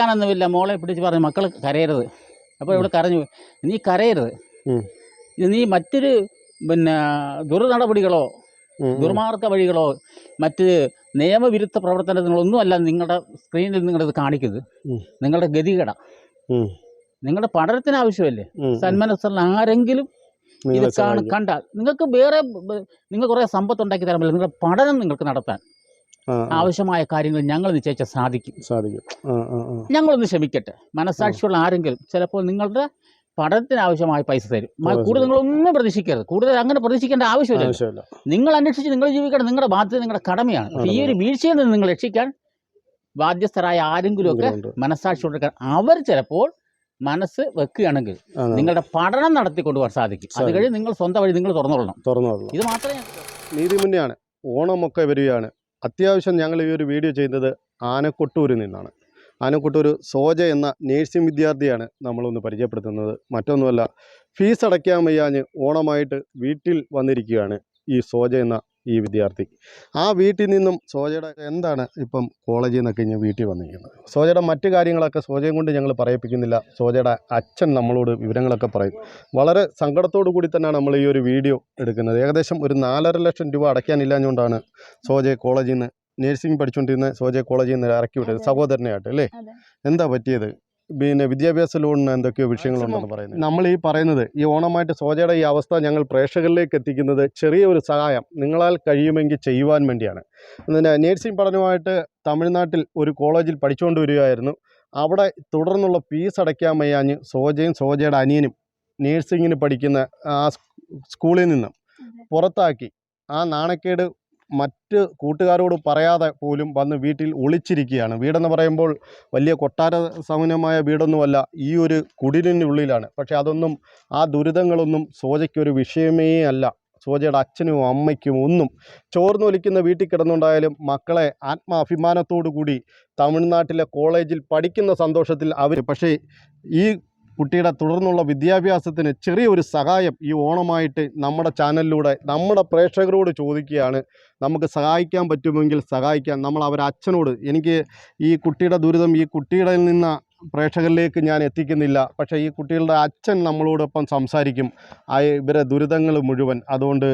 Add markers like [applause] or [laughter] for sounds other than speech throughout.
ാനൊന്നുമില്ല മോളെ പിടിച്ച് പറഞ്ഞു മക്കൾ കരയരുത്. അപ്പോൾ ഇവിടെ കരഞ്ഞു നീ കരയരുത്. ഇത് നീ മറ്റൊരു പിന്നെ ദുർനടപടികളോ. ദുർമാർഗ വഴികളോ മറ്റ് നിയമവിരുദ്ധ പ്രവർത്തനങ്ങളൊന്നും അല്ല നിങ്ങളുടെ സ്ക്രീനിൽ നിങ്ങളിത് കാണിക്കുന്നത്. ഉം. നിങ്ങളുടെ ഗതികട. നിങ്ങളുടെ പഠനത്തിന് ആവശ്യമല്ലേ. സന്മനസ്സുള്ള ആരെങ്കിലും ഇത്. കണ്ടാൽ. നിങ്ങൾക്ക് വേറെ നിങ്ങൾ കുറേ സമ്പത്ത് ഉണ്ടാക്കി തരാൻ പറ്റില്ല. നിങ്ങളുടെ പഠനം നിങ്ങൾക്ക് നടത്താൻ. ആവശ്യമായ കാര്യങ്ങൾ ഞങ്ങൾ നിശ്ചയിച്ചാൽ സാധിക്കും. സാധിക്കും. ഞങ്ങളൊന്ന് ക്ഷമിക്കട്ടെ. മനസാക്ഷിയുള്ള ആരെങ്കിലും ചിലപ്പോൾ നിങ്ങളുടെ പഠനത്തിന് ആവശ്യമായ പൈസ തരും. കൂടുതൽ നിങ്ങളൊന്നും പ്രതീക്ഷിക്കരുത്. കൂടുതൽ അങ്ങനെ പ്രതീക്ഷിക്കേണ്ട ആവശ്യമില്ല. നിങ്ങൾ അന്വേഷിച്ച് നിങ്ങൾ ജീവിക്കണം നിങ്ങളുടെ ബാധ്യത നിങ്ങളുടെ കടമയാണ്. ഈ ഒരു വീഴ്ചയിൽ നിന്ന് നിങ്ങൾ രക്ഷിക്കാൻ ബാധ്യസ്ഥരായ ആരെങ്കിലുമൊക്കെ ഒക്കെ മനസാക്ഷിയോടെ അവർ ചിലപ്പോൾ മനസ്സ് വെക്കുകയാണെങ്കിൽ. നിങ്ങളുടെ പഠനം നടത്തി കൊണ്ടുപോകാൻ സാധിക്കും. അത് കഴിഞ്ഞ് നിങ്ങൾ സ്വന്തം വഴി നിങ്ങൾ തുറന്നുകൊള്ളണം തുറന്നുകൊള്ളണം ഇത് മാത്രമേ നീതിമുന്നെയാണ് ഓണമൊക്കെ വരികയാണ്. അത്യാവശ്യം ഞങ്ങൾ ഈ ഒരു വീഡിയോ ചെയ്യുന്നത് ആനക്കൊട്ടൂരിൽ നിന്നാണ്. ആനക്കൊട്ടൂർ സോജ എന്ന നേഴ്സിംഗ് വിദ്യാർത്ഥിയാണ് നമ്മളൊന്ന് പരിചയപ്പെടുത്തുന്നത്. മറ്റൊന്നുമല്ല ഫീസ് അടയ്ക്കാൻ വയ്യാഞ്ഞ് ഓണമായിട്ട് വീട്ടിൽ വന്നിരിക്കുകയാണ് ഈ സോജ എന്ന ഈ വിദ്യാർത്ഥി. ആ വീട്ടിൽ നിന്നും സോജയുടെ എന്താണ് ഇപ്പം കോളേജിൽ നിന്നൊക്കെ ഞാൻ വീട്ടിൽ വന്നിരിക്കുന്നത്? സോജയുടെ മറ്റു കാര്യങ്ങളൊക്കെ സോജയും കൊണ്ട് ഞങ്ങൾ പറയിപ്പിക്കുന്നില്ല. സോജയുടെ അച്ഛൻ നമ്മളോട് വിവരങ്ങളൊക്കെ പറയും. വളരെ സങ്കടത്തോടു കൂടി തന്നെയാണ് നമ്മൾ ഈ ഒരു വീഡിയോ എടുക്കുന്നത്. ഏകദേശം ഒരു നാലര ലക്ഷം രൂപ അടയ്ക്കാനില്ലാഞ്ഞുകൊണ്ടാണ് സോജയെ കോളേജിൽ നിന്ന് നേഴ്സിംഗ് പഠിച്ചുകൊണ്ടിരുന്ന സോജയെ കോളേജിൽ നിന്ന് ഇറക്കി വിട്ടത്. സഹോദരനെ ആയിട്ട് അല്ലേ? എന്താ പറ്റിയത്? പിന്നെ വിദ്യാഭ്യാസ ലോണിന് എന്തൊക്കെയോ വിഷയങ്ങളുണ്ടെന്ന് പറയുന്നത്. നമ്മൾ ഈ പറയുന്നത് ഈ ഓണമായിട്ട് സോജയുടെ ഈ അവസ്ഥ ഞങ്ങൾ പ്രേക്ഷകരിലേക്ക് എത്തിക്കുന്നത് ചെറിയ ഒരു സഹായം നിങ്ങളാൽ കഴിയുമെങ്കിൽ ചെയ്യുവാൻ വേണ്ടിയാണ്. പിന്നെ നേഴ്സിംഗ് പഠനമായിട്ട് തമിഴ്നാട്ടിൽ ഒരു കോളേജിൽ പഠിച്ചുകൊണ്ട് വരികയായിരുന്നു. അവിടെ തുടർന്നുള്ള ഫീസ് അടയ്ക്കാൻ വയ്യാഞ്ഞ് സോജയും സോജയുടെ അനിയനും നേഴ്സിങ്ങിന് പഠിക്കുന്ന ആ സ്കൂളിൽ നിന്നും പുറത്താക്കി. ആ നാണക്കേട് മറ്റ് കൂട്ടുകാരോട് പറയാതെ പോലും വന്ന് വീട്ടിൽ ഒളിച്ചിരിക്കുകയാണ്. വീടെന്ന് പറയുമ്പോൾ വലിയ കൊട്ടാര സമുനമായ വീടൊന്നുമല്ല ഈ ഒരു കുടിലിനുള്ളിലാണ് പക്ഷേ അതൊന്നും ആ ദുരിതങ്ങളൊന്നും സോജയ്ക്കൊരു വിഷയമേ അല്ല. സോജയുടെ അച്ഛനും അമ്മയ്ക്കും ഒന്നും. ചോർന്നൊലിക്കുന്ന വീട്ടിൽ കിടന്നുണ്ടായാലും മക്കളെ ആത്മാഭിമാനത്തോടു കൂടി തമിഴ്നാട്ടിലെ കോളേജിൽ പഠിക്കുന്ന സന്തോഷത്തിൽ അവർ പക്ഷേ ഈ കുട്ടിയുടെ തുടർന്നുള്ള വിദ്യാഭ്യാസത്തിന് ചെറിയൊരു സഹായം ഈ ഓണമായിട്ട് നമ്മുടെ ചാനലിലൂടെ നമ്മുടെ പ്രേക്ഷകരോട് ചോദിക്കുകയാണ്. നമുക്ക് സഹായിക്കാൻ പറ്റുമെങ്കിൽ സഹായിക്കാം. നമ്മൾ അവരെ അച്ഛനോട് എനിക്ക് ഈ കുട്ടിയുടെ ദുരിതം ഈ കുട്ടിയുടെ നിന്ന് പ്രേക്ഷകരിലേക്ക് ഞാൻ എത്തിക്കുന്നില്ല. പക്ഷേ ഈ കുട്ടികളുടെ അച്ഛൻ നമ്മളോടൊപ്പം സംസാരിക്കും. ആ ഇവരെ ദുരിതങ്ങൾ മുഴുവൻ. അതുകൊണ്ട്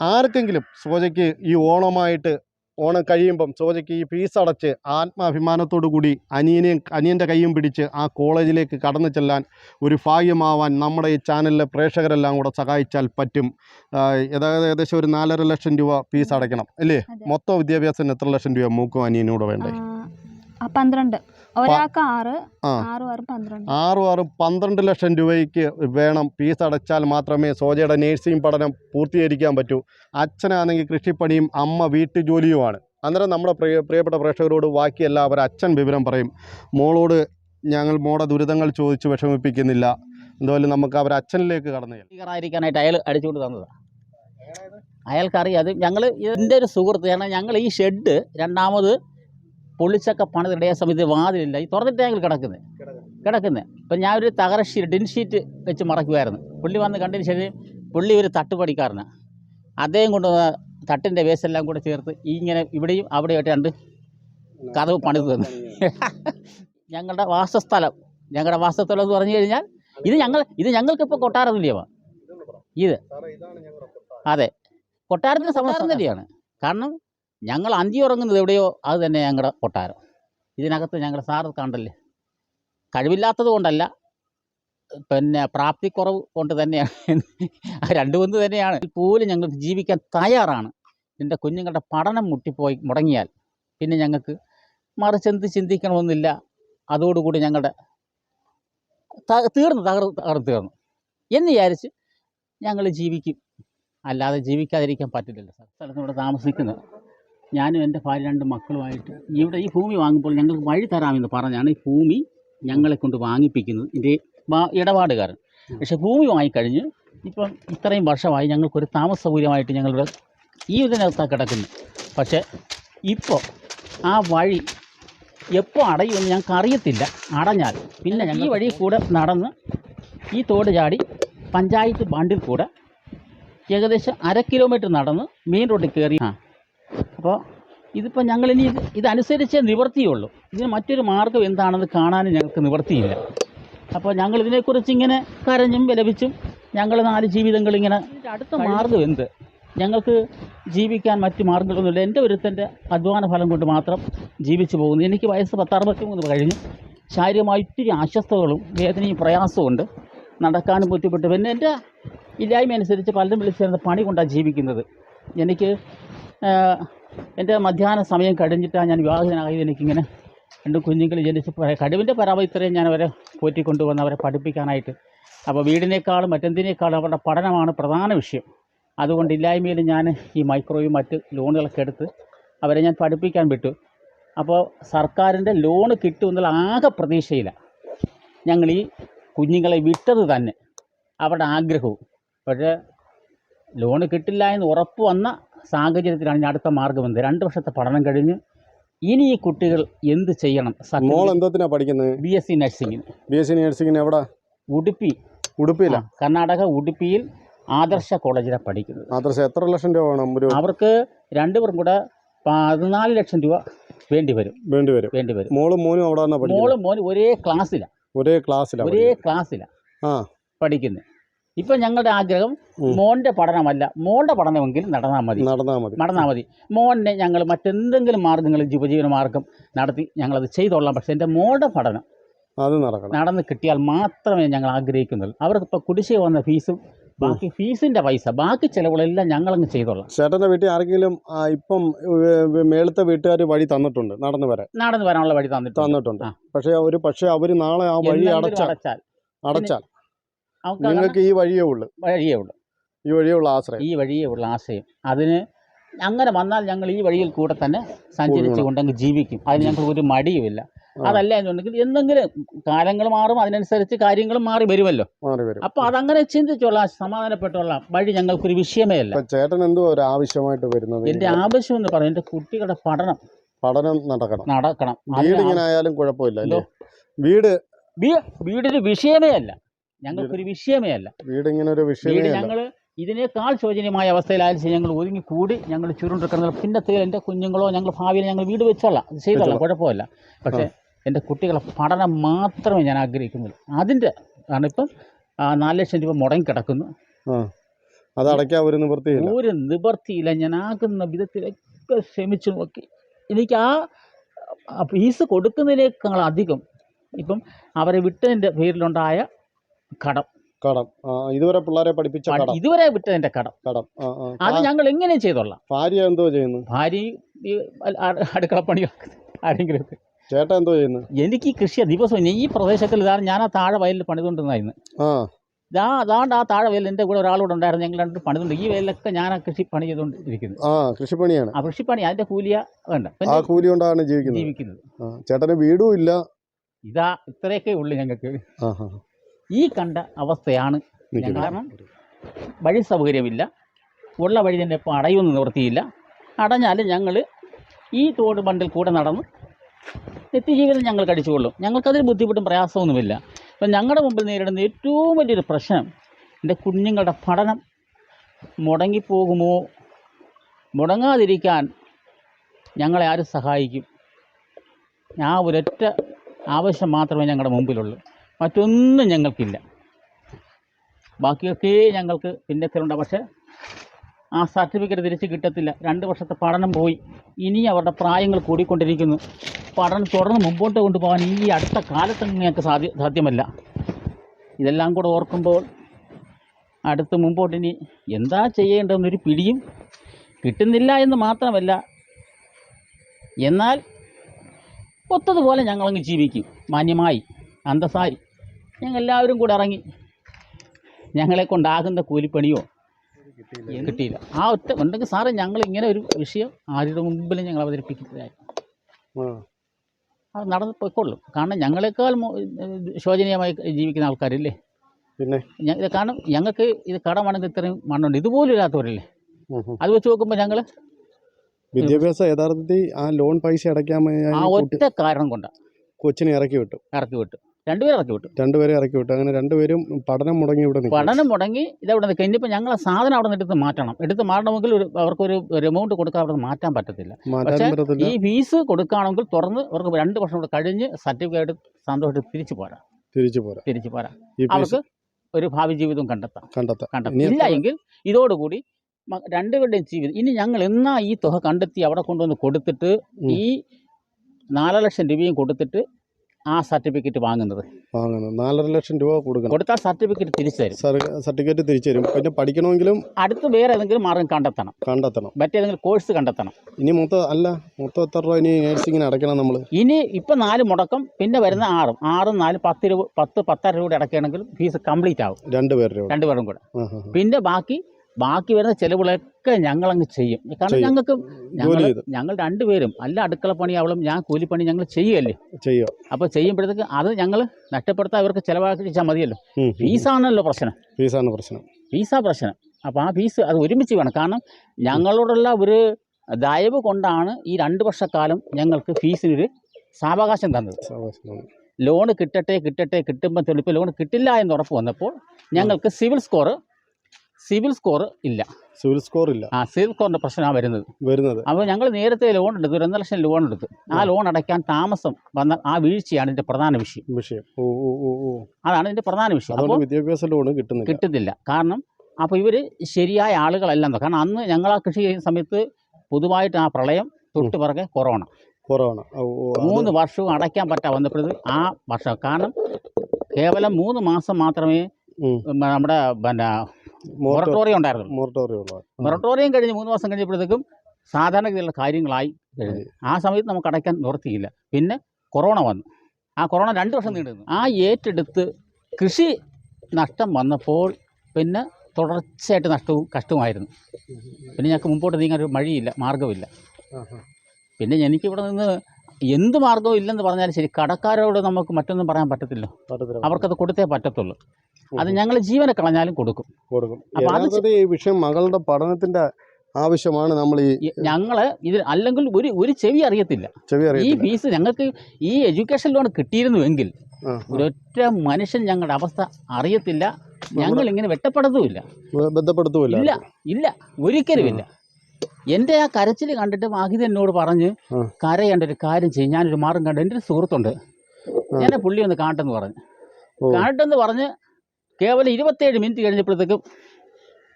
ആർക്കെങ്കിലും സോജയ്ക്ക് ഈ ഓണമായിട്ട് ഓണം കഴിയുമ്പം സോജയ്ക്ക് ഈ ഫീസ് അടച്ച് ആത്മാഭിമാനത്തോടു കൂടി അനിയനെയും അനിയന്റെ കൈയും പിടിച്ച് ആ കോളേജിലേക്ക് കടന്നു ചെല്ലാൻ ഒരു ഭാഗ്യമാവാൻ നമ്മുടെ ഈ ചാനലിലെ പ്രേക്ഷകരെല്ലാം കൂടെ സഹായിച്ചാൽ പറ്റും. ഏതായത് ഏകദേശം ഒരു നാലര ലക്ഷം രൂപ ഫീസ് അടയ്ക്കണം അല്ലേ? മൊത്തം വിദ്യാഭ്യാസത്തിന് എത്ര ലക്ഷം രൂപ മൂക്കും അനിയനൂടെ വേണ്ടേ? ആ, ആ, പന്ത്രണ്ട്. ഒരാൾക്ക് ആറ്. ആറും ആറും പന്ത്രണ്ട്. ആറും ആറും പന്ത്രണ്ട് ലക്ഷം രൂപയ്ക്ക് വേണം ഫീസ് അടച്ചാൽ മാത്രമേ സോജയുടെ നേഴ്സിംഗ് പഠനം പൂർത്തീകരിക്കാൻ പറ്റൂ. അച്ഛനാണെങ്കിൽ കൃഷിപ്പണിയും അമ്മ വീട്ടുജോലിയുമാണ്. അന്നേരം നമ്മുടെ പ്രിയ പ്രിയപ്പെട്ട പ്രേക്ഷകരോട് ബാക്കിയെല്ലാം അവർ അച്ഛൻ വിവരം പറയും. മോളോട് ഞങ്ങൾ മോടെ ദുരിതങ്ങൾ ചോദിച്ച് വിഷമിപ്പിക്കുന്നില്ല. എന്തായാലും നമുക്ക് അവർ അച്ഛനിലേക്ക് കടന്നു ചെല്ലാം. അയാൾ അടിച്ചുകൊണ്ട് തന്നതാണ് അയാൾക്കറിയാം. അത് ഞങ്ങൾ ഇതിന്റെ ഒരു സുഹൃത്ത് കാരണം ഞങ്ങൾ ഈ ഷെഡ് രണ്ടാമത് പൊളിച്ചൊക്കെ പണിതിടയ സമയത്ത് വാതിലില്ല. ഈ തുറന്നിട്ടാണ് ഞങ്ങൾ കിടക്കുന്നത് കിടക്കുന്നത് അപ്പം ഞാൻ ഒരു തകര ഷീറ്റ് ടിൻ ഷീറ്റ് വെച്ച് മറക്കുമായിരുന്നു പുള്ളി വന്ന് കണ്ടതിന് ശേഷം പുള്ളി ഒരു തട്ടുപടിക്കാരനാണ് അദ്ദേഹം കൊണ്ടുവന്ന തട്ടിന്റെ വേസ്റ്റെല്ലാം കൂടെ ചേർത്ത് ഇങ്ങനെ ഇവിടെയും അവിടെയായിട്ട് രണ്ട് കഥവ് പണിത് തന്നു. [laughs] ഞങ്ങളുടെ വാസസ്ഥലം. ഞങ്ങളുടെ വാസസ്ഥലം എന്ന് പറഞ്ഞു കഴിഞ്ഞാൽ ഇത് ഞങ്ങൾ ഇത് ഞങ്ങൾക്കിപ്പോൾ കൊട്ടാര തുല്യമാണ് ഇത്. അതെ. കൊട്ടാരത്തിന് സമാധാനം തന്നെയാണ് കാരണം ഞങ്ങൾ അന്തി ഉറങ്ങുന്നത് എവിടെയോ അത് തന്നെ ഞങ്ങളുടെ കൊട്ടാരം. ഇതിനകത്ത് ഞങ്ങളുടെ സാറ് കണ്ടല്ലേ? കഴിവില്ലാത്തത് കൊണ്ടല്ല പിന്നെ പ്രാപ്തിക്കുറവ് കൊണ്ട് തന്നെയാണ്. രണ്ട് ഒന്ന് തന്നെയാണ്. പോലും ഞങ്ങൾ ജീവിക്കാൻ തയ്യാറാണ്. എന്റെ കുഞ്ഞുങ്ങളുടെ പഠനം മുട്ടിപ്പോയി മുടങ്ങിയാൽ പിന്നെ ഞങ്ങൾക്ക് മറിച്ചെന്ത് ചിന്തിക്കണമെന്നില്ല. അതോടുകൂടി ഞങ്ങളുടെ തീർന്നു തകർ തകർന്നു തീർന്നു. എന്ന് വിചാരിച്ച് ഞങ്ങൾ ജീവിക്കും. അല്ലാതെ ജീവിക്കാതിരിക്കാൻ പറ്റില്ലല്ലോ സ്ഥലത്ത് ഇവിടെ താമസിക്കുന്നത്. ഞാനും എന്റെ ഭാര്യ രണ്ട് മക്കളുമായിട്ട് ഇവിടെ ഈ ഭൂമി വാങ്ങുമ്പോൾ ഞങ്ങൾക്ക് വഴി തരാമെന്ന് പറഞ്ഞാണ് ഈ ഭൂമി ഞങ്ങളെ കൊണ്ട് വാങ്ങിപ്പിക്കുന്നത്. ഇതിന്റെ ഇടപാടുകാരൻ. പക്ഷേ ഭൂമി വാങ്ങിക്കഴിഞ്ഞ് ഇപ്പം ഇത്രയും വർഷമായി ഞങ്ങൾക്കൊരു താമസ സൗകര്യമായിട്ട് ഞങ്ങളിവിടെ ഈ ഇതിനകത്താണ് കിടക്കുന്നു. പക്ഷേ ഇപ്പോൾ ആ വഴി എപ്പോൾ അടയുമെന്ന് ഞങ്ങൾക്ക് അറിയത്തില്ല. അടഞ്ഞാൽ പിന്നെ ഞങ്ങൾ ഈ വഴി കൂടെ നടന്ന് ഈ തോട് ചാടി പഞ്ചായത്ത് ബണ്ടിൽ കൂടെ ഏകദേശം അര കിലോമീറ്റർ നടന്ന് മെയിൻ റോഡിൽ കയറി. ആ അപ്പോൾ ഇതിപ്പോൾ ഞങ്ങളിനി ഇത് ഇതനുസരിച്ചേ നിവർത്തിയുള്ളൂ. ഇതിന് മറ്റൊരു മാർഗം എന്താണെന്ന് കാണാനും ഞങ്ങൾക്ക് നിവർത്തിയില്ല. അപ്പോൾ ഞങ്ങൾ ഇതിനെക്കുറിച്ച് ഇങ്ങനെ കരഞ്ഞും വിലപിച്ചും ഞങ്ങൾ നാല് ജീവിതങ്ങൾ ഇങ്ങനെ അടുത്ത മാർഗം എന്ത്? ഞങ്ങൾക്ക് ജീവിക്കാൻ മറ്റ് മാർഗങ്ങളൊന്നുമില്ല എന്റെ ഒരുത്തന്റെ അധ്വാന ഫലം കൊണ്ട് മാത്രം ജീവിച്ചു പോകുന്നു. എനിക്ക് വയസ്സ് പത്തറുപത്തി മൂന്ന് കഴിഞ്ഞു. ശാരീരികമായി ഒത്തിരി അസ്വസ്ഥതകളും വേദനയും പ്രയാസവും ഉണ്ട്. നടക്കാനും ബുദ്ധിമുട്ട്. പിന്നെ എന്റെ ഇല്ലായ്മ അനുസരിച്ച് പലരും വിളിച്ചിരുന്ന പണി കൊണ്ടാണ് ജീവിക്കുന്നത്. എനിക്ക് എന്റെ മധ്യാഹ്ന സമയം കഴിഞ്ഞിട്ടാണ് ഞാൻ വിവാഹിതനായത് എനിക്കിങ്ങനെ രണ്ട് കുഞ്ഞുങ്ങൾ ജനിച്ച് കഴിവിന്റെ പരാമം ഇത്രയും ഞാൻ അവരെ പോറ്റിക്കൊണ്ടുവന്ന് അവരെ പഠിപ്പിക്കാനായിട്ട്. അപ്പോൾ വീടിനേക്കാളും മറ്റെന്തിനേക്കാളും അവരുടെ പഠനമാണ് പ്രധാന വിഷയം. അതുകൊണ്ട് ഇല്ലായ്മയിൽ ഞാൻ ഈ മൈക്രോയും മറ്റ് ലോണുകളൊക്കെ എടുത്ത് അവരെ ഞാൻ പഠിപ്പിക്കാൻ വിട്ടു. അപ്പോൾ സർക്കാരിന്റെ ലോണ് കിട്ടുമെന്നുള്ള ആകെ പ്രതീക്ഷയിലാണ് ഞങ്ങൾ ഈ കുഞ്ഞുങ്ങളെ വിട്ടത് തന്നെ. അവരുടെ ആഗ്രഹവും. പക്ഷേ ലോണ് കിട്ടില്ല എന്ന് ഉറപ്പ് വന്ന സാഹചര്യത്തിലാണ് ഞാൻ അടുത്ത മാർഗം എന്ത്? രണ്ട് വർഷത്തെ പഠനം കഴിഞ്ഞ് ഇനി ഈ കുട്ടികൾ എന്ത് ചെയ്യണം? മോൾ എന്തോത്തിനാ പഠിക്കുന്നത് ബി എസ് സി നഴ്സിംഗിന് ബി എസ് സി നഴ്സിംഗിന് എവിടെ? ഉടുപ്പി ഉടുപ്പിയില കർണാടക ഉടുപ്പിയിൽ ആദർശ കോളേജിലാണ് പഠിക്കുന്നത്. ആദർശ എത്ര ലക്ഷം രൂപ വേണം? ഒരു അവർക്ക് രണ്ടുപേരും കൂടെ പതിനാല് ലക്ഷം രൂപ വേണ്ടി വരും. വേണ്ടി വരും. വേണ്ടി വരും. മോളും മോനും അവിടെ മോളും മോനും ഒരേ ക്ലാസ്സിലാണ് ഒരേ ക്ലാസ്സിലാണ് ഒരേ ക്ലാസ്സിലാണ് ആ. പഠിക്കുന്നത് ഇപ്പം ഞങ്ങളുടെ ആഗ്രഹം മോന്റെ പഠനമല്ല മോളുടെ പഠനമെങ്കിലും നടന്നാൽ മതി. നടന്നാൽ മതി. നടന്നാൽ മതി. മോനെ ഞങ്ങൾ മറ്റെന്തെങ്കിലും മാർഗങ്ങൾ ഉപജീവന മാർഗം നടത്തി ഞങ്ങളത് ചെയ്തോളാം. പക്ഷെ എന്റെ മോളുടെ പഠനം അത് നടക്കണം. നടന്ന് കിട്ടിയാൽ മാത്രമേ ഞങ്ങൾ ആഗ്രഹിക്കുന്നുള്ളൂ. അവർക്ക് ഇപ്പോൾ കുടിശ്ശിക വന്ന ഫീസും ബാക്കി ഫീസിന്റെ പൈസ ബാക്കി ചിലവുകളെല്ലാം ഞങ്ങളങ്ങ് ചെയ്തോളാം. ചേട്ടന്റെ വീട്ടിൽ ആർക്കെങ്കിലും ആ, ഇപ്പം മേളത്തെ വീട്ടുകാർ വഴി തന്നിട്ടുണ്ട് നടന്നു വരാൻ. നടന്നു വരാനുള്ള വഴി തന്നിട്ടുണ്ട്. തന്നിട്ടുണ്ട്. പക്ഷേ ഒരു പക്ഷേ അവർ നാളെ ആ വഴി അടച്ചാൽ. അടച്ചാൽ. നിങ്ങൾക്ക് ഈ വഴിയേ ഉള്ളൂ. വഴിയേ ഉള്ളൂ. ഈ വഴിയേ ഉള്ള ആശ്രയം. ഈ വഴിയേ ഉള്ള ആശ്രയം. അതിന് അങ്ങനെ വന്നാൽ ഞങ്ങൾ ഈ വഴിയിൽ കൂടെ തന്നെ സഞ്ചരിച്ചുകൊണ്ടെങ്കിൽ ജീവിക്കും. അതിന് ഞങ്ങൾക്ക് ഒരു മടിയുമില്ല. അതല്ല എന്നുണ്ടെങ്കിൽ എന്തെങ്കിലും കാലങ്ങൾ മാറും അതിനനുസരിച്ച് കാര്യങ്ങളും മാറി വരുമല്ലോ. അപ്പൊ അതങ്ങനെ ചിന്തിച്ചുള്ള സമാധാനപ്പെട്ടുള്ള വഴി ഞങ്ങൾക്കൊരു വിഷയമേ അല്ല. ചേട്ടൻ എന്തോ ഒരു ആവശ്യമായിട്ട് വരുന്നത് എന്റെ ആവശ്യം എന്ന് പറയുന്നത് എന്റെ കുട്ടികളുടെ പഠനം. പഠനം നടക്കണം. നടക്കണം. വീട് ഇങ്ങനെ ആയാലും കുഴപ്പമില്ലല്ലോ വീട് വീടിന് വിഷയമേ അല്ല. ഞങ്ങൾക്കൊരു വിഷയമേ അല്ല. വീട് ഇങ്ങനെ ഒരു വീട് ഞങ്ങൾ ഇതിനേക്കാൾ ശോചനീയമായ അവസ്ഥയിലായാലും ഞങ്ങൾ ഒരുങ്ങി കൂടി ഞങ്ങൾ ചുരുണ്ടിരിക്കുന്നത് പിന്നത്തെ എന്റെ കുഞ്ഞുങ്ങളോ ഞങ്ങൾ ഭാവിയിൽ ഞങ്ങൾ വീട് വെച്ചോളാം അത് ചെയ്തോളാം കുഴപ്പമില്ല. പക്ഷേ എന്റെ കുട്ടികളെ പഠനം മാത്രമേ ഞാൻ ആഗ്രഹിക്കുന്നുള്ളൂ. അതിന്റെ ആണ് ഇപ്പം നാല് ലക്ഷം രൂപ മുടങ്ങി കിടക്കുന്നു അത് അടയ്ക്കാൻ ഒരു നിവൃത്തിയില്ല. ഒരു നിവർത്തിയില്ല ഞാൻ ആകുന്ന വിധത്തിലൊക്കെ ശ്രമിച്ചു നോക്കി. എനിക്ക് ആ ആ ഫീസ് കൊടുക്കുന്നതിനേക്കാൾ അധികം ഇപ്പം അവരെ വിട്ടതിന്റെ പേരിലുണ്ടായ കടം. കടം. ഇതുവരെ പിള്ളേരെ പഠിപ്പിച്ച കടം. ഇതുവരെ വിട്ടതിന്റെ കടം. കടം. അത് ഞങ്ങൾ എങ്ങനെ ചെയ്തോളാം ഭാര്യ എന്തോ ചെയ്യുന്നു? ഭാര്യ അടുക്കള അടുക്കളപ്പണികളൊക്കെ ആരെങ്കിലും ചേട്ടൻ എന്തോ ചെയ്യുന്നു? എനിക്ക് കൃഷി ദിവസം ഈ പ്രദേശത്തിൽ ഇതാണ് ഞാൻ ആ താഴെ വയലിൽ പണിതുകൊണ്ടിരുന്നായിരുന്നു ആ. അതാണ്ട് ആ താഴെ വയലിൽ എന്റെ കൂടെ ഒരാളോട് ഉണ്ടായിരുന്നു. ഞങ്ങൾ രണ്ടും പണിതുണ്ട് ഈ വയലൊക്കെ ഞാൻ ആ കൃഷി പണി ചെയ്തുകൊണ്ടിരിക്കുന്നു. ആ കൃഷിപ്പണിയാണ്. ആ കൃഷിപ്പണി അതിന്റെ കൂലിയ വേണ്ട. ആ കൂലി കൊണ്ടാണ് ജീവിക്കുന്നത്. ജീവിക്കുന്നത്. ചേട്ടന് വീടും ഇല്ല. ഇതാ ഇത്രയൊക്കെ ഉള്ളു ഞങ്ങൾക്ക്. ഈ കണ്ട അവസ്ഥയാണ്. കാരണം വഴി സൗകര്യമില്ല. ഉള്ള വഴി തന്നെ ഇപ്പോൾ അടയൊന്നും നിവൃത്തിയില്ല. അടഞ്ഞാൽ ഞങ്ങൾ ഈ തോട് ബണ്ടിൽ കൂടെ നടന്ന് നിത്യജീവിതം ഞങ്ങൾ കഴിച്ചുകൊള്ളും. ഞങ്ങൾക്കതിൽ ബുദ്ധിമുട്ടും പ്രയാസമൊന്നുമില്ല. അപ്പം ഞങ്ങളുടെ മുമ്പിൽ നേരിടുന്ന ഏറ്റവും വലിയൊരു പ്രശ്നം എന്റെ കുഞ്ഞുങ്ങളുടെ പഠനം മുടങ്ങിപ്പോകുമോ? മുടങ്ങാതിരിക്കാൻ ഞങ്ങളെ ആരും സഹായിക്കും? ആ ഒരൊറ്റ ആവശ്യം മാത്രമേ ഞങ്ങളുടെ മുമ്പിലുള്ളൂ. മറ്റൊന്നും ഞങ്ങൾക്കില്ല. ബാക്കിയൊക്കെ ഞങ്ങൾക്ക് പിന്നത്തിലുണ്ട് പക്ഷേ ആ സർട്ടിഫിക്കറ്റ് തിരിച്ച് കിട്ടത്തില്ല. രണ്ട് വർഷത്തെ പഠനം പോയി. ഇനി അവരുടെ പ്രായങ്ങൾ കൂടിക്കൊണ്ടിരിക്കുന്നു. പഠനം തുടർന്ന് മുമ്പോട്ട് കൊണ്ടുപോകാൻ ഈ അടുത്ത കാലത്തൊന്നും ഞങ്ങൾക്ക് സാധ്യ സാധ്യമല്ല. ഇതെല്ലാം കൂടെ ഓർക്കുമ്പോൾ അടുത്ത് മുമ്പോട്ട് ഇനി എന്താ ചെയ്യേണ്ടതെന്നൊരു പിടിയും കിട്ടുന്നില്ല എന്ന് മാത്രമല്ല എന്നാൽ ഒത്തതുപോലെ ഞങ്ങളങ്ങ് ജീവിക്കും. മാന്യമായി അന്തസ്സായി. ഞങ്ങൾ എല്ലാവരും കൂടെ ഇറങ്ങി. ഞങ്ങളെ കൊണ്ടാകുന്ന കൂലിപ്പണിയോ കിട്ടിയില്ല. ആ ഒറ്റ ഉണ്ടെങ്കിൽ സാറേ ഞങ്ങൾ ഇങ്ങനെ ഒരു വിഷയം ആരുടെ മുമ്പിലും ഞങ്ങൾ അവതരിപ്പിക്കുന്നതായി അത് നടന്ന് പോയിക്കൊള്ളും. കാരണം ഞങ്ങളെക്കാൾ ശോചനീയമായി ജീവിക്കുന്ന ആൾക്കാരില്ലേ? പിന്നെ? കാരണം ഞങ്ങൾക്ക് ഇത് കടമാണെങ്കിൽ ഇത്രയും മണ്ണുണ്ട്. ഇതുപോലും ഇല്ലാത്തവരല്ലേ. അത് വെച്ച് നോക്കുമ്പോൾ ഞങ്ങൾ വിദ്യാഭ്യാസ യഥാർത്ഥത്തിൽ ആ ലോൺ പൈസ അടയ്ക്കാൻ ആ ഒറ്റ കാരണം കൊണ്ടാണ് കൊച്ചിനെ ഇറക്കി വിട്ടു. ഇറക്കി വിട്ടു. രണ്ടുപേരും ഇറക്കി വിട്ടു. രണ്ടുപേരെ ഇറക്കി വിട്ടു. അങ്ങനെ രണ്ടുപേരും പഠനം മുടങ്ങി ഇവിടെ നിൽക്കും പഠനം മുടങ്ങി ഇതവിടെ നിൽക്കുക ഇനിയിപ്പോൾ ഞങ്ങളെ സാധനം അവിടെ നിന്ന് എടുത്ത് മാറ്റണം. എടുത്ത് മാറണമെങ്കിൽ ഒരു അവർക്കൊരു ഒരു എമൗണ്ട് കൊടുക്കാൻ അവിടെ നിന്ന് മാറ്റാൻ പറ്റത്തില്ല. മാറ്റാൻ പക്ഷേ പറ്റത്തില്ല. ഈ ഫീസ് കൊടുക്കുകയാണെങ്കിൽ തുറന്ന് അവർക്ക് രണ്ട് വർഷം കൂടെ കഴിഞ്ഞ് സർട്ടിഫിക്കറ്റ് സന്തോഷമായിട്ട് തിരിച്ചു പോരാ. തിരിച്ചു പോരാ. തിരിച്ചു പോരാ. ഈ ഫീസ് അവർക്ക് ഒരു ഭാവി ജീവിതം കണ്ടെത്താം. കണ്ടെത്താം. കണ്ടെത്താം. ഇനി ഇല്ല എത്ര- എങ്കിൽ ഇതോടുകൂടി മ- രണ്ടുപേരുടെയും ജീവിതം. ഇനി ഞങ്ങൾ എന്നാ ഈ തുക കണ്ടെത്തി അവിടെ കൊണ്ടുവന്ന് കൊടുത്തിട്ട്. ഈ നാല് ലക്ഷം രൂപയും കൊടുത്തിട്ട് ആ സർട്ടിഫിക്കറ്റ് വാങ്ങുന്നത്. വാങ്ങുന്നത്. നാലര ലക്ഷം രൂപ കൊടുക്കണം. കൊടുത്താൽ സർട്ടിഫിക്കറ്റ് തിരിച്ചു തരും. സർട്ടിഫിക്കറ്റ് തിരിച്ചു തരും. പിന്നെ പഠിക്കണമെങ്കിലും അടുത്ത് വേറെ ഏതെങ്കിലും മാർഗം കണ്ടെത്തണം. കണ്ടെത്തണം. മറ്റേതെങ്കിലും കോഴ്സ് കണ്ടെത്തണം. ഇനി മൊത്തം അല്ല മൊത്തം എത്ര രൂപ ഇനി നേഴ്സിംഗിന് അടയ്ക്കണം നമ്മൾ ഇനി ഇപ്പം നാല് മുടക്കം പിന്നെ വരുന്ന ആറും. ആറും നാല് പത്ത് രൂപ പത്ത് പത്തര രൂപ അടയ്ക്കുകയാണെങ്കിൽ ഫീസ് കംപ്ലീറ്റ് ആവും. രണ്ടുപേരുടെ കൂടെ. രണ്ടുപേരും കൂടെ. പിന്നെ ബാക്കി ബാക്കി വരുന്ന ചെലവുകളൊക്കെ ഞങ്ങളങ്ങ് ചെയ്യും. കാരണം ഞങ്ങൾക്ക് ഞങ്ങൾ രണ്ടുപേരും അല്ല അടുക്കള പണി അവളും ഞാൻ കൂലിപ്പണി ഞങ്ങൾ ചെയ്യുമല്ലേ ചെയ്യും. അപ്പോൾ ചെയ്യുമ്പോഴത്തേക്ക് അത് ഞങ്ങൾ നഷ്ടപ്പെടുത്താൻ അവർക്ക് ചിലവാക്കിച്ചാൽ മതിയല്ലോ. ഫീസാണല്ലോ പ്രശ്നം. ഫീസാണ് പ്രശ്നം. ഫീസാ പ്രശ്നം. അപ്പോൾ ആ ഫീസ് അത് ഒരുമിച്ച് വേണം. കാരണം ഞങ്ങളോടുള്ള ഒരു ദയവ് കൊണ്ടാണ് ഈ രണ്ട് വർഷക്കാലം ഞങ്ങൾക്ക് ഫീസിനൊരു സാവകാശം തന്നത്. ലോണ് ലോൺ കിട്ടട്ടെ കിട്ടട്ടെ കിട്ടുമ്പോൾ തെളിപ്പ് ലോൺ കിട്ടില്ല എന്ന് ഉറപ്പ് വന്നപ്പോൾ ഞങ്ങൾക്ക് സിവിൽ സ്കോർ സിവിൽ സ്കോർ ഇല്ല. സിവിൽ സ്കോർ ഇല്ല. ആ സിവിൽ സ്കോറിന്റെ പ്രശ്നമാണ് വരുന്നത്. വരുന്നത്. അപ്പോൾ ഞങ്ങൾ നേരത്തെ ലോൺ എടുത്തു ഒരു ഒന്നര ലക്ഷം ലോൺ എടുത്തു. ആ ലോൺ അടയ്ക്കാൻ താമസം വന്ന ആ വീഴ്ചയാണ് ഇതിന്റെ പ്രധാന വിഷയം. വിഷയം. ഓ ഓ ഓ ഓ. അതാണ് ഇതിന്റെ പ്രധാന വിഷയം. അപ്പോൾ വിദ്യാഭ്യാസ ലോൺ കിട്ടുന്നില്ല. കിട്ടുന്നില്ല. കാരണം അപ്പോൾ ഇവർ ശരിയായ ആളുകളല്ല. കാരണം അന്ന് ഞങ്ങൾ ആ കൃഷി ചെയ്യുന്ന സമയത്ത് പൊതുവായിട്ട് ആ പ്രളയം തൊട്ട് പിറകെ കൊറോണ. അത് മൂന്ന് വർഷവും അടയ്ക്കാൻ പറ്റാ വന്നപ്പോഴത് ആ വർഷം. കാരണം കേവലം മൂന്ന് മാസം മാത്രമേ നമ്മുടെ പിന്നെ മൊറട്ടോറിയം ഉണ്ടായിരുന്നു. മൊറട്ടോറിയം മൊറട്ടോറിയം കഴിഞ്ഞ് മൂന്ന് മാസം കഴിഞ്ഞപ്പോഴത്തേക്കും സാധാരണഗതിയിലുള്ള കാര്യങ്ങളായി കഴിഞ്ഞു. ആ സമയത്ത് നമുക്ക് അടയ്ക്കാൻ നിവർത്തിയില്ല. പിന്നെ കൊറോണ വന്നു. ആ കൊറോണ രണ്ട് വർഷം നീണ്ടു ആ ഏറ്റെടുത്ത് കൃഷി നഷ്ടം വന്നപ്പോൾ പിന്നെ തുടർച്ചയായിട്ട് നഷ്ടവും കഷ്ടവുമായിരുന്നു. പിന്നെ ഞങ്ങൾക്ക് മുമ്പോട്ട് നീങ്ങാൻ ഒരു മഴയില്ല മാർഗമില്ല പിന്നെ എനിക്കിവിടെ നിന്ന് എന്ത് മാർഗവും ഇല്ലെന്ന് പറഞ്ഞാലും ശരി കടക്കാരോട് നമുക്ക് മറ്റൊന്നും പറയാൻ പറ്റത്തില്ല. അവർക്കത് കൊടുത്തേ പറ്റത്തുള്ളൂ. അത് ഞങ്ങൾ ജീവനെ കളഞ്ഞാലും കൊടുക്കും. കൊടുക്കും. യഥാർത്ഥത്തിൽ ഈ വിഷയം മകളുടെ പഠനത്തിന്റെ ആവശ്യമാണ് നമ്മൾ ഈ ഞങ്ങൾ ഇത് അല്ലെങ്കിൽ ഒരു ഒരു ചെവി അറിയത്തില്ല. ചെവി ഈ അറിയത്തില്ല. ഫീസ് ഞങ്ങൾക്ക് ഈ എഡ്യൂക്കേഷൻ ലോൺ കിട്ടിയിരുന്നുവെങ്കിൽ ആ. ഒരൊറ്റ മനുഷ്യൻ ഞങ്ങളുടെ അവസ്ഥ അറിയത്തില്ല. ഞങ്ങൾ ഇങ്ങനെ വെട്ടപ്പെടുത്തുമില്ല ബ- ബന്ധപ്പെടുത്തുമില്ല ഇല്ല ഇല്ല. ഒരിക്കലും ഇല്ല എന്റെ ആ കരച്ചിൽ കണ്ടിട്ട് മാഹിത് എന്നോട് പറഞ്ഞ് ആ. കരയേണ്ട ഒരു കാര്യം ചെയ്യും. ഞാനൊരു മാർഗം കണ്ടു. എന്റെ ഒരു സുഹൃത്തുണ്ട്. ഞാൻ പുള്ളി ഒന്ന് കാണട്ടെന്ന് പറഞ്ഞു. ഓ. കാണട്ടെന്ന് പറഞ്ഞ് കേവലം ഇരുപത്തേഴ് മിനിറ്റ് കഴിഞ്ഞപ്പോഴത്തേക്കും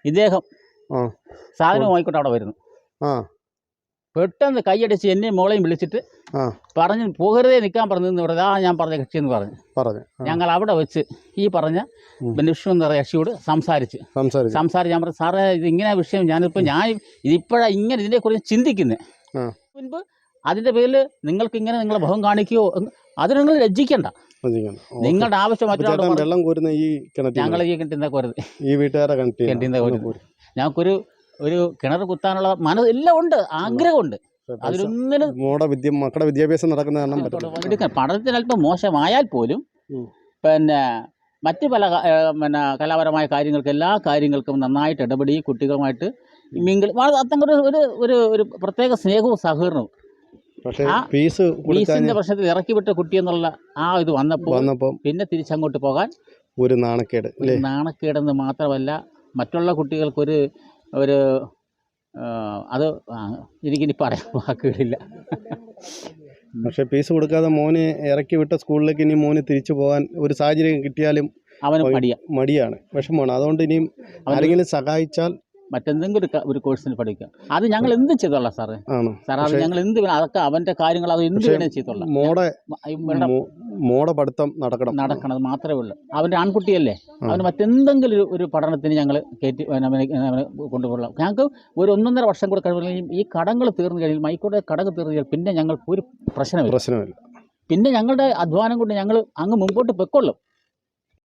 ഇദ്ദേഹം സാധനം സാധനവുമായിക്കോട്ടെ അവിടെ വരുന്നു. ആ. പെട്ടെന്ന് കൈയടിച്ച് എന്നെയും മോളെയും വിളിച്ചിട്ട് പറഞ്ഞു പോകരുതേ നിൽക്കാൻ പറഞ്ഞു എന്ന് ആ ഞാൻ പറഞ്ഞ കക്ഷി എന്ന് പറഞ്ഞു. പറഞ്ഞു. ഞങ്ങൾ അവിടെ വെച്ച് ഈ പറഞ്ഞ ഉം. എന്ന് പറയുന്ന കക്ഷിയോട് സംസാരിച്ച്. സംസാരിച്ചു. സംസാരിച്ച് ഞാൻ പറഞ്ഞു സാറേ ഇത് ഇങ്ങനെ വിഷയം ഞാനിപ്പോൾ ഞാൻ ഇതിപ്പോഴാണ് ഇങ്ങനെ ഇതിനെക്കുറിച്ച് ചിന്തിക്കുന്നത്. മുൻപ് അതിന്റെ പേരിൽ നിങ്ങൾക്ക് ഇങ്ങനെ നിങ്ങളെ മുഖം കാണിക്കുകയോ എന്ന് അത് നിങ്ങൾ ലജ്ജിക്കണ്ട. നിങ്ങളുടെ ആവശ്യം പറഞ്ഞു. വെള്ളം കോരുന്ന ഈ കിണറ്റിൽ ഞങ്ങൾ ഈ കിട്ടുന്ന കോരുത് ഈ വീട്ടുകാരുടെ കിണറ്റിൽ കോരുന്നത്. ഞങ്ങൾക്കൊരു ഒരു കിണർ കുത്താനുള്ള മനസ്സ് എല്ലാം ഉണ്ട് ആഗ്രഹമുണ്ട്. അതിലൊന്നിനും മോടെ വിദ്യ മക്കളുടെ വിദ്യാഭ്യാസം നടക്കുന്ന കാരണം പറ്റില്ല എടുക്കാൻ പഠനത്തിന് അല്പം മോശമായാൽ പോലും ഉം. പിന്നെ മറ്റ് പല ക- ഏ, പിന്നെ കലാപരമായ കാര്യങ്ങൾക്ക് എല്ലാ കാര്യങ്ങൾക്കും നന്നായിട്ട് ഇടപെടി കുട്ടികളുമായിട്ട് മിങ്കിൾ അത്തരം ഒരു ഒരു ഒരു ഒരു പ്രത്യേക സ്നേഹവും സഹകരണവും. പക്ഷേ ഫീസ് ഫീസിന്റെ പ്രശ്നത്തിൽ ഇറക്കി വിട്ട കുട്ടി എന്നുള്ള ആ ഇത് വന്നപ്പോൾ വന്നപ്പോൾ പിന്നെ തിരിച്ചങ്ങോട്ട് പോകാൻ ഒരു നാണക്കേട് നാണക്കേടെന്ന് മാത്രമല്ല മറ്റുള്ള കുട്ടികൾക്കൊരു ഒരു അത് എനിക്കിനി പറയാൻ വാക്കുകളില്ല. പക്ഷെ ഫീസ് കൊടുക്കാതെ മോനെ ഇറക്കി വിട്ട സ്കൂളിലേക്ക് ഇനി മോനെ തിരിച്ചു പോകാൻ ഒരു സാഹചര്യം കിട്ടിയാലും അവന് മടിയാണ് വിഷമമാണ്. അതുകൊണ്ട് ഇനിയും ആരെങ്കിലും സഹായിച്ചാൽ മറ്റെന്തെങ്കിലും ഒരു ക- ഒരു കോഴ്സിന് പഠിക്കാം അത് ഞങ്ങൾ എന്ത് ചെയ്തോളാം സാറേ? ആണ്. സാർ അത് പക്ഷേ- ഞങ്ങൾ എന്ത് വേണം അതൊക്കെ അവന്റെ കാര്യങ്ങൾ അത് എന്ത് പക്ഷേ വേണേ ചെയ്തോളാം. മോടെ മ- ഇവരുടെ മോ- മോടെ പഠിത്തം നടക്കണം. നടക്കണത് മാത്രമേ ഉള്ളൂ. അവന്റെ ആൺകുട്ടിയല്ലേ? അവന് മറ്റെന്തെങ്കിലും ഒരു ഒരു പഠനത്തിന് ഞങ്ങൾ കയറ്റി അവനെ അവനെ കൊണ്ടുപോകണം. ഞങ്ങൾക്ക് ഒരു ഒന്നൊന്നര വർഷം കൂടെ കഴിയുമ്പോൾ ഈ കടങ്ങൾ തീർന്നു കഴിഞ്ഞാൽ മൈക്കോടെ കടങ്ങൾ തീർന്നു കഴിഞ്ഞാൽ പിന്നെ ഞങ്ങൾക്ക് ഒരു പ്രശ്നമില്ല. പ്രശ്നമില്ല. പിന്നെ ഞങ്ങളുടെ അധ്വാനം കൊണ്ട് ഞങ്ങൾ അങ്ങ് മുമ്പോട്ട് പൊയ്ക്കൊള്ളും.